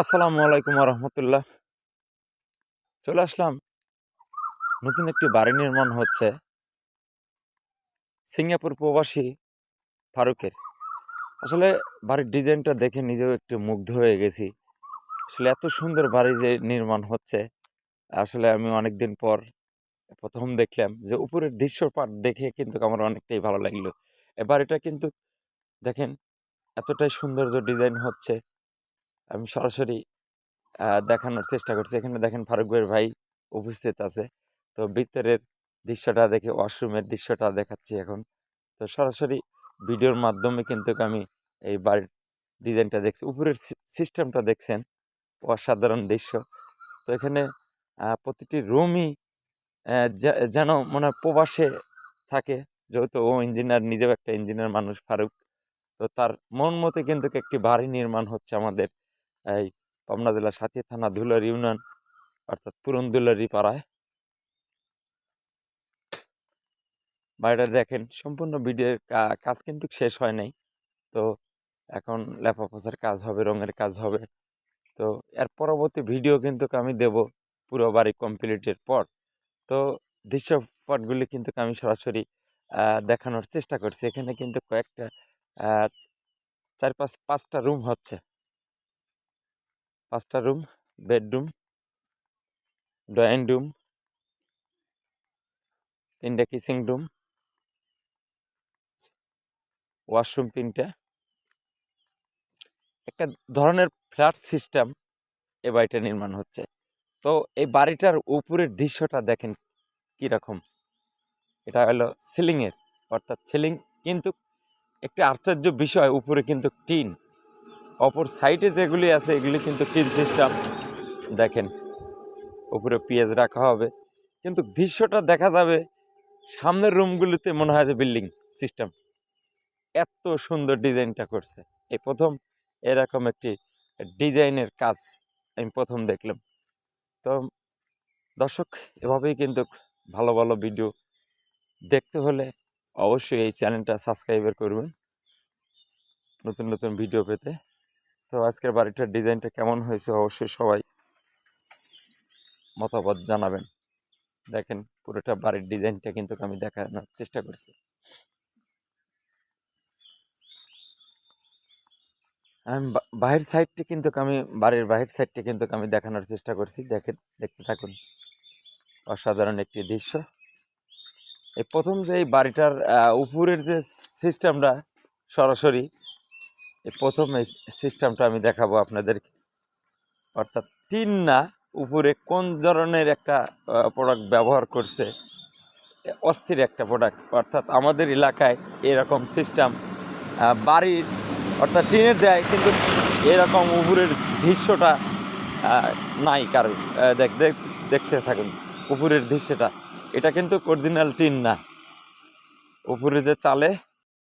আসসালামু আলাইকুম রহমতুল্লাহ চলে আসলাম। নতুন একটি বাড়ি নির্মাণ হচ্ছে সিঙ্গাপুর প্রবাসী ফারুকের। আসলে বাড়ির ডিজাইনটা দেখে নিজেও একটু মুগ্ধ হয়ে গেছি। আসলে এত সুন্দর বাড়ি যে নির্মাণ হচ্ছে, আসলে আমি অনেকদিন পর প্রথম দেখলাম যে উপরের দৃশ্যপাট দেখে কিন্তু আমার অনেকটাই ভালো লাগল। এ বাড়িটা কিন্তু দেখেন, এতটাই সৌন্দর্য ডিজাইন হচ্ছে। আমি সরাসরি দেখানোর চেষ্টা করছি। এখানে দেখেন ফারুক ভাইয়ের ভাই উপস্থিত আছে। তো ভিতরের দৃশ্যটা দেখে, ওয়াশরুমের দৃশ্যটা দেখাচ্ছি এখন। তো সরাসরি ভিডিওর মাধ্যমে কিন্তু আমি এই বাড়ির ডিজাইনটা দেখছি। উপরের সিস্টেমটা দেখছেন, অসাধারণ দৃশ্য। তো এখানে প্রতিটি রুমই যেন মনে প্রবাসে থাকে। যেহেতু ও ইঞ্জিনিয়ার, নিজেও একটা ইঞ্জিনিয়ার মানুষ ফারুক। তো তার মন মতে কিন্তু একটি বাড়ি নির্মাণ হচ্ছে আমাদের। এই পাবনা জেলার সাথী থানা ধুলার ইউনিয়ন, অর্থাৎ পুরন দুলারি পাড়ায়। বাড়িটা দেখেন, সম্পূর্ণ ভিডিওর কাজ কিন্তু শেষ হয় নাই। তো এখন লেফাফাসের কাজ হবে, রঙের কাজ হবে। তো এর পরবর্তী ভিডিও কিন্তু আমি দেব পুরো বাড়ি কমপ্লিটের পর। তো দৃশ্যপটগুলি কিন্তু আমি সরাসরি দেখানোর চেষ্টা করছি। এখানে কিন্তু কয়েকটা চার পাঁচ, পাঁচটা রুম হচ্ছে। পাঁচটা রুম বেডরুম ড্রয়িং রুম তিনটা কিচিং রুম ওয়াশরুম তিনটা। একটা ধরনের ফ্ল্যাট সিস্টেম এই বাড়িটা নির্মাণ হচ্ছে। তো এই বাড়িটার উপরের দৃশ্যটা দেখেন কীরকম? এটা হলো সিলিংয়ের অর্থাৎ সিলিং কিন্তু একটি আশ্চর্য বিষয়, উপরে কিন্তু টিন। অপর সাইডে যেগুলি আছে, এগুলি কিন্তু টিন সিস্টেম দেখেন, উপরে পেঁয়াজ রাখা হবে। কিন্তু দৃশ্যটা দেখা যাবে, সামনের রুমগুলিতে মনে হয় যে বিল্ডিং সিস্টেম এত সুন্দর ডিজাইনটা করছে। এই প্রথম এরকম একটি ডিজাইনের কাজ আমি প্রথম দেখলাম। তো দর্শক, এভাবেই কিন্তু ভালো ভালো ভিডিও দেখতে হলে অবশ্যই এই চ্যানেলটা সাবস্ক্রাইবার করবেন। নতুন নতুন ভিডিও পেতে তো আজকের বাড়িটার ডিজাইনটা কেমন হয়েছে অবশ্যই সবাই মতামত জানাবেন। দেখেন, পুরোটা বাড়ির ডিজাইনটা কিন্তু আমি দেখানোর চেষ্টা করছি। আমি বাহির সাইডটা কিন্তু আমি, বাড়ির বাহির সাইডটা কিন্তু আমি দেখানোর চেষ্টা করছি। দেখেন, দেখতে থাকুন। অসাধারণ একটি দৃশ্য। এই প্রথম যে এই বাড়িটার উপরের যে সিস্টেমটা সরাসরি এই প্রথম এই সিস্টেমটা আমি দেখাবো আপনাদেরকে অর্থাৎ টিন না উপরে কোন ধরনের একটা প্রোডাক্ট ব্যবহার করছে অস্থির একটা প্রোডাক্ট অর্থাৎ আমাদের এলাকায় এরকম সিস্টেম বাড়ির, অর্থাৎ টিনের দেয়, কিন্তু এরকম উপরের দৃশ্যটা নাই কারণ দেখ, দেখ- দেখতে থাকুন, উপরের দৃশ্যটা। এটা কিন্তু অরিজিনাল টিন না। উপরে যে চালে